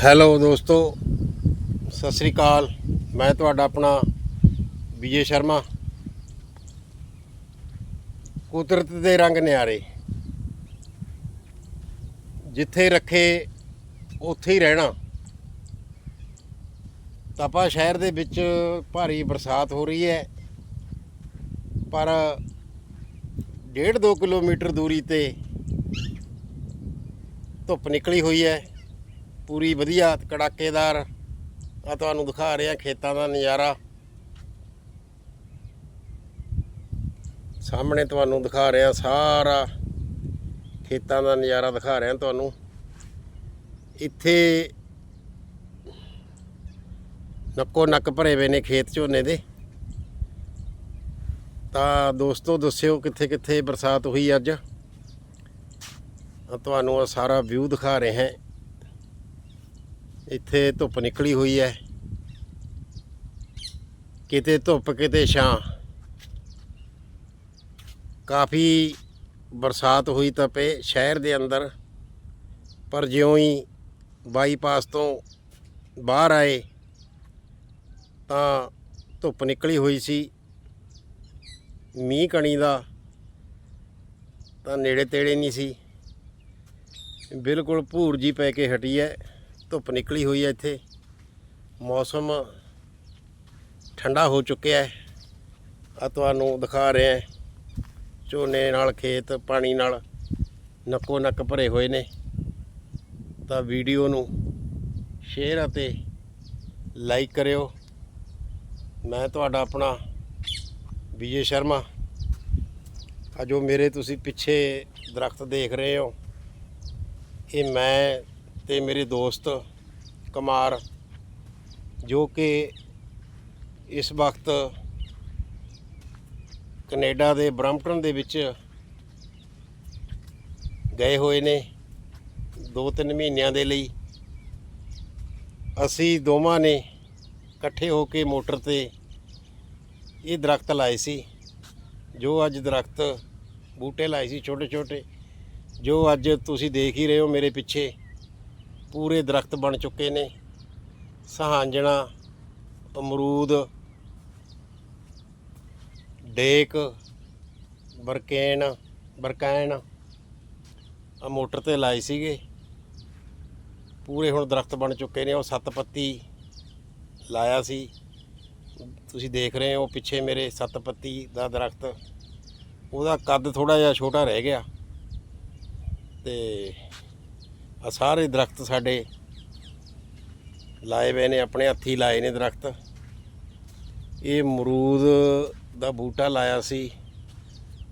Hello ਦੋਸਤੋ, ਸਤਿ ਸ੍ਰੀ ਅਕਾਲ। ਮੈਂ ਤੁਹਾਡਾ ਆਪਣਾ ਵਿਜੇ ਸ਼ਰਮਾ। ਕੁਦਰਤ ਦੇ ਰੰਗ ਨਿਆਰੇ। ਜਿੱਥੇ ਰੱਖੇ, ਉੱਥੇ ਹੀ ਰਹਿਣਾ। ਤਪਾ ਸ਼ਹਿਰ ਦੇ ਵਿੱਚ ਭਾਰੀ ਬਰਸਾਤ ਹੋ ਰਹੀ ਹੈ। ਪਰ 1.5-2 ਕਿਲੋਮੀਟਰ ਦੂਰੀ ਤੇ ਧੁੱਪ ਨਿਕਲੀ ਹੋਈ ਹੈ। ਪੂਰੀ ਵਧੀਆ, ਕੜਾਕੇਦਾਰ। ਆ ਤੁਹਾਨੂੰ ਦਿਖਾ ਰਿਹਾ ਖੇਤਾਂ ਦਾ ਨਜ਼ਾਰਾ। ਸਾਹਮਣੇ ਤੁਹਾਨੂੰ ਦਿਖਾ ਰਿਹਾ ਸਾਰਾ ਖੇਤਾਂ ਦਾ ਨਜ਼ਾਰਾ ਦਿਖਾ ਰਿਹਾ ਤੁਹਾਨੂੰ। ਇੱਥੇ ਨੱਕੋ ਨੱਕ ਭਰੇ ਹੋਏ ਨੇ ਖੇਤ ਝੋਨੇ ਦੇ। ਤਾਂ ਦੋਸਤੋ, ਦੱਸਿਓ ਕਿੱਥੇ ਕਿੱਥੇ ਬਰਸਾਤ ਹੋਈ ਅੱਜ। ਆ ਤੁਹਾਨੂੰ ਆ ਸਾਰਾ ਵਿਊ ਦਿਖਾ ਰਹੇ ਹਾਂ। ਇੱਥੇ ਧੁੱਪ ਨਿਕਲੀ ਹੋਈ ਹੈ। ਕਿਤੇ ਧੁੱਪ, ਕਿਤੇ ਛਾਂ। ਕਾਫੀ ਬਰਸਾਤ ਹੋਈ ਤਾਂ ਪਏ ਸ਼ਹਿਰ ਦੇ ਅੰਦਰ, ਪਰ ਜਿਉਂ ਹੀ ਬਾਈਪਾਸ ਤੋਂ ਬਾਹਰ ਆਏ, ਤਾਂ ਧੁੱਪ ਨਿਕਲੀ ਹੋਈ ਸੀ। ਮੀਂਹ ਕਣੀ ਦਾ ਤਾਂ ਨੇੜੇ ਤੇੜੇ ਨਹੀਂ ਸੀ। ਬਿਲਕੁਲ ਭੂਰ ਜੀ ਪੈ ਕੇ ਹਟੀ ਹੈ। ਧੁੱਪ ਨਿਕਲੀ ਹੋਈ ਹੈ ਇੱਥੇ। ਮੌਸਮ ਠੰਡਾ ਹੋ ਚੁੱਕਿਆ ਹੈ। ਆ ਤੁਹਾਨੂੰ ਦਿਖਾ ਰਿਹਾ ਝੋਨੇ ਨਾਲ, ਖੇਤ ਪਾਣੀ ਨਾਲ ਨੱਕੋ ਨੱਕ ਭਰੇ ਹੋਏ ਨੇ। ਤਾਂ ਵੀਡੀਓ ਨੂੰ ਸ਼ੇਅਰ ਅਤੇ ਲਾਈਕ ਕਰਿਓ। ਮੈਂ ਤੁਹਾਡਾ ਆਪਣਾ ਵਿਜੇ ਸ਼ਰਮਾ। ਆ ਜੋ ਮੇਰੇ ਤੁਸੀਂ ਪਿੱਛੇ ਦਰਖਤ ਦੇਖ ਰਹੇ ਹੋ, ਇਹ ਮੈਂ ਤੇ ਮੇਰੇ ਦੋਸਤ ਕੁਮਾਰ, ਜੋ ਕਿ ਇਸ ਵਕਤ ਕੈਨੇਡਾ ਦੇ ਬ੍ਰੈਂਪਟਨ ਦੇ ਵਿੱਚ ਗਏ ਹੋਏ ਨੇ। 2-3 ਮਹੀਨਿਆਂ ਦੇ ਲਈ ਅਸੀਂ ਦੋਵਾਂ ਨੇ ਇਕੱਠੇ ਹੋ ਕੇ ਮੋਟਰ ਤੇ ਇਹ ਦਰਖਤ ਲਾਏ ਸੀ, ਜੋ ਅੱਜ ਦਰਖਤ ਬੂਟੇ ਲਾਏ ਸੀ ਛੋਟੇ ਛੋਟੇ ਜੋ ਅੱਜ ਤੁਸੀਂ ਦੇਖ ਹੀ ਰਹੇ ਹੋ ਮੇਰੇ ਪਿੱਛੇ। ਪੂਰੇ ਦਰਖਤ ਬਣ ਚੁੱਕੇ ਨੇ। ਸਹਾਂਜਣਾ, ਅਮਰੂਦ, ਡੇਕ, ਬਰਕੈਨ ਬਰਕੈਨ ਆ ਮੋਟਰ ਤੇ ਲਾਏ ਸੀਗੇ। ਪੂਰੇ ਹੁਣ ਦਰਖਤ ਬਣ ਚੁੱਕੇ ਨੇ। ਉਹ ਸੱਤ ਪੱਤੀ ਲਾਇਆ ਸੀ। ਤੁਸੀਂ ਦੇਖ ਰਹੇ ਹੋ ਪਿੱਛੇ ਮੇਰੇ ਸੱਤ ਪੱਤੀ ਦਾ ਦਰਖਤ। ਉਹਦਾ ਕੱਦ ਥੋੜਾ ਜਿਹਾ ਛੋਟਾ ਰਹਿ ਗਿਆ। ਤੇ ਆ ਸਾਰੇ ਦਰਖਤ ਸਾਡੇ ਲਾਏ ਹੋਏ ਨੇ, ਆਪਣੇ ਹੱਥੀ ਲਾਏ ਨੇ ਦਰਖਤ। ਇਹ ਅਮਰੂਦ ਦਾ ਬੂਟਾ ਲਾਇਆ ਸੀ।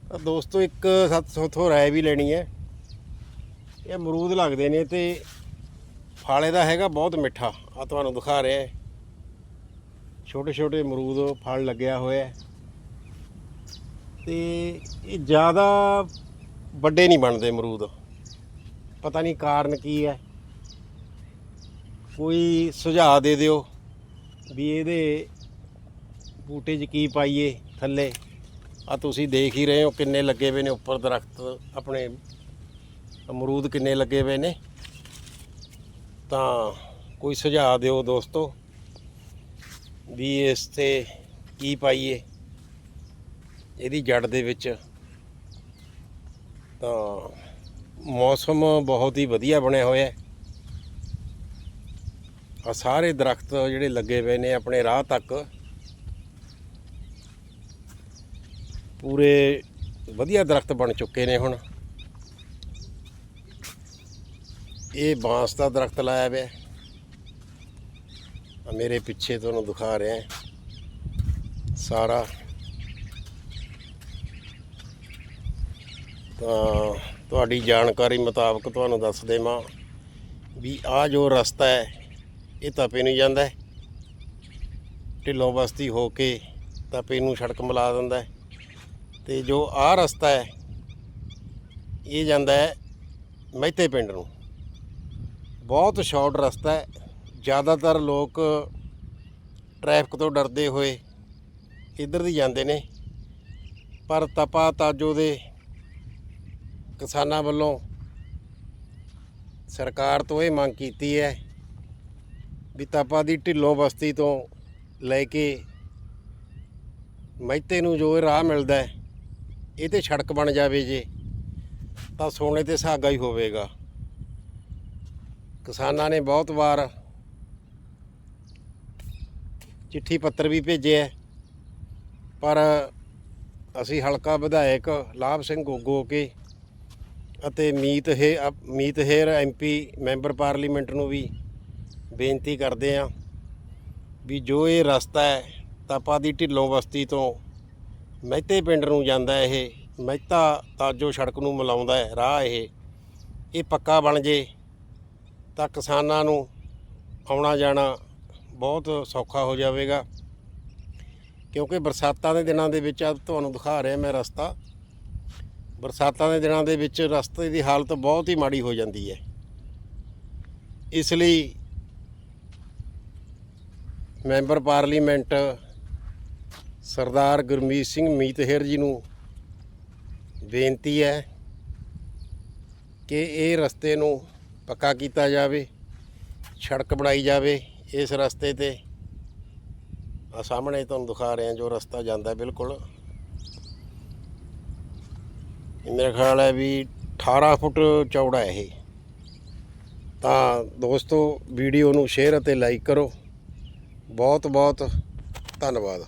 ਤਾਂ ਦੋਸਤੋ, ਇੱਕ ਸੱਤ ਸੌਥੋਂ ਰਾਏ ਵੀ ਲੈਣੀ ਹੈ। ਇਹ ਅਮਰੂਦ ਲੱਗਦੇ ਨੇ ਤੇ ਫਾਲੇ ਦਾ ਹੈਗਾ, ਬਹੁਤ ਮਿੱਠਾ। ਆ ਤੁਹਾਨੂੰ ਦਿਖਾ ਰਿਹਾ ਹੈ। ਛੋਟੇ ਛੋਟੇ ਮਰੂਦ ਫਲ ਲੱਗਿਆ ਹੋਇਆ ਹੈ। ਤੇ ਇਹ ਜ਼ਿਆਦਾ ਵੱਡੇ ਨਹੀਂ ਬਣਦੇ ਅਮਰੂਦ। ਪਤਾ ਨਹੀਂ ਕਾਰਨ ਕੀ ਹੈ। ਕੋਈ ਸੁਝਾਅ ਦੇ ਦਿਓ ਵੀ ਇਹਦੇ ਬੂਟੇ 'ਚ ਕੀ ਪਾਈਏ ਥੱਲੇ। ਆ ਤੁਸੀਂ ਦੇਖ ਹੀ ਰਹੇ ਹੋ ਕਿੰਨੇ ਲੱਗੇ ਹੋਏ ਨੇ ਉੱਪਰ ਦਰਖਤ, ਆਪਣੇ ਅਮਰੂਦ ਕਿੰਨੇ ਲੱਗੇ ਹੋਏ ਨੇ। ਤਾਂ ਕੋਈ ਸੁਝਾਅ ਦਿਓ ਦੋਸਤੋ ਵੀ ਇਸ ਤੇ ਕੀ ਪਾਈਏ, ਇਹਦੀ ਜੜ ਦੇ ਵਿੱਚ। ਤਾਂ ਮੌਸਮ ਬਹੁਤ ਹੀ ਵਧੀਆ ਬਣਿਆ ਹੋਇਆ ਹੈ। ਆ ਸਾਰੇ ਦਰਖਤ ਜਿਹੜੇ ਲੱਗੇ ਪਏ ਨੇ ਆਪਣੇ ਰਾਹ ਤੱਕ। ਪੂਰੇ ਵਧੀਆ ਦਰਖਤ ਬਣ ਚੁੱਕੇ ਨੇ ਹੁਣ। ਇਹ ਬਾਂਸ ਦਾ ਦਰਖਤ ਲਾਇਆ ਹੋਇਆ ਆ ਮੇਰੇ ਪਿੱਛੇ ਤੁਹਾਨੂੰ ਦਿਖਾ ਰਿਹਾ। ਸਾਰਾ ਤਾਂ ਤੁਹਾਡੀ ਜਾਣਕਾਰੀ ਮੁਤਾਬਕ ਤੁਹਾਨੂੰ ਦੱਸ ਦੇਵਾਂ ਵੀ ਆ ਜੋ ਰਸਤਾ ਹੈ, ਇਹ ਤਪੇ ਨੂੰ ਜਾਂਦਾ ਹੈ। ਢਿੱਲੋਂ ਬਸਤੀ ਹੋ ਕੇ ਤਪੇ ਨੂੰ ਸੜਕ ਮਿਲਾ ਦਿੰਦਾ ਹੈ। ਤੇ ਜੋ ਆ ਰਸਤਾ ਹੈ, ਇਹ ਜਾਂਦਾ ਹੈ ਮਹਿਤੇ ਪਿੰਡ ਨੂੰ। ਬਹੁਤ ਸ਼ਾਰਟ ਰਸਤਾ ਹੈ। ਜ਼ਿਆਦਾਤਰ ਲੋਕ ਟ੍ਰੈਫਿਕ ਤੋਂ ਡਰਦੇ ਹੋਏ ਇੱਧਰ ਦੀ ਜਾਂਦੇ ਨੇ। ਪਰ ਤਪਾ ਤਾਜੋ ਦੇ ਕਿਸਾਨਾਂ ਵੱਲੋਂ ਸਰਕਾਰ ਤੋਂ ਇਹ ਮੰਗ ਕੀਤੀ ਹੈ ਵੀ ਤਪਾ ਦੀ ਢਿੱਲੋਂ ਬਸਤੀ ਤੋਂ ਲੈ ਕੇ ਮਹਿਤੇ ਨੂੰ ਜੋ ਇਹ ਰਾਹ ਮਿਲਦਾ ਹੈ, ਇਹ ਤੇ ਸੜਕ ਬਣ ਜਾਵੇ ਜੇ, ਤਾਂ ਸੋਨੇ ਤੇ ਸੁਹਾਗਾ ਹੀ ਹੋਵੇਗਾ। ਕਿਸਾਨਾਂ ਨੇ ਬਹੁਤ ਵਾਰ ਚਿੱਠੀ ਪੱਤਰ ਵੀ ਭੇਜਿਆ ਪਰ ਅਸੀਂ ਹਲਕਾ ਵਿਧਾਇਕ ਲਾਭ ਸਿੰਘ ਗੋਗੋ ਕੇ ਅਤੇ ਮੀਤ ਹੈ Meet Hayer MP member parliament ਨੂੰ ਵੀ ਬੇਨਤੀ ਕਰਦੇ ਹਾਂ ਵੀ ਜੋ ਇਹ ਰਸਤਾ ਹੈ, ਤਾਪਾ ਦੀ ਢਿੱਲੋਂ ਬਸਤੀ ਤੋਂ ਮਹਿਤੇ ਪਿੰਡ ਨੂੰ ਜਾਂਦਾ ਇਹ, ਮਹਿਤਾ ਤਾਜੋ ਸੜਕ ਨੂੰ ਮਿਲਾਉਂਦਾ ਹੈ, ਰਾਹ ਇਹ ਇਹ ਪੱਕਾ ਬਣ ਜੇ ਤਾਂ ਕਿਸਾਨਾਂ ਨੂੰ ਆਉਣਾ ਜਾਣਾ ਬਹੁਤ ਸੌਖਾ ਹੋ ਜਾਵੇਗਾ। ਕਿਉਂਕਿ ਬਰਸਾਤਾਂ ਦੇ ਦਿਨਾਂ ਦੇ ਵਿੱਚ ਆ, ਤੁਹਾਨੂੰ ਦਿਖਾ ਰਿਹਾ ਮੈਂ ਰਸਤਾ। ਬਰਸਾਤਾਂ ਦੇ ਦਿਨਾਂ ਦੇ ਵਿੱਚ ਰਸਤੇ ਦੀ ਹਾਲਤ ਬਹੁਤ ਹੀ ਮਾੜੀ ਹੋ ਜਾਂਦੀ ਹੈ। ਇਸ ਲਈ ਮੈਂਬਰ ਪਾਰਲੀਮੈਂਟ ਸਰਦਾਰ ਗੁਰਮੀਤ ਸਿੰਘ ਮੀਤਹਿਰ ਜੀ ਨੂੰ ਬੇਨਤੀ ਹੈ ਕਿ ਇਹ ਰਸਤੇ ਨੂੰ ਪੱਕਾ ਕੀਤਾ ਜਾਵੇ, ਸੜਕ ਬਣਾਈ ਜਾਵੇ। ਇਸ ਰਸਤੇ ਤੇ ਆ ਸਾਹਮਣੇ ਤੁਹਾਨੂੰ ਦਿਖਾ ਰਹੇ ਹਾਂ ਜੋ ਰਸਤਾ ਜਾਂਦਾ ਬਿਲਕੁਲ ਮੇਰਾ ਖਿਆਲ ਹੈ ਵੀ 18 ਫੁੱਟ ਚੌੜਾ ਹੈ ਇਹ। ਤਾਂ ਦੋਸਤੋ, ਵੀਡੀਓ ਨੂੰ ਸ਼ੇਅਰ ਅਤੇ ਲਾਈਕ ਕਰੋ। ਬਹੁਤ ਬਹੁਤ ਧੰਨਵਾਦ।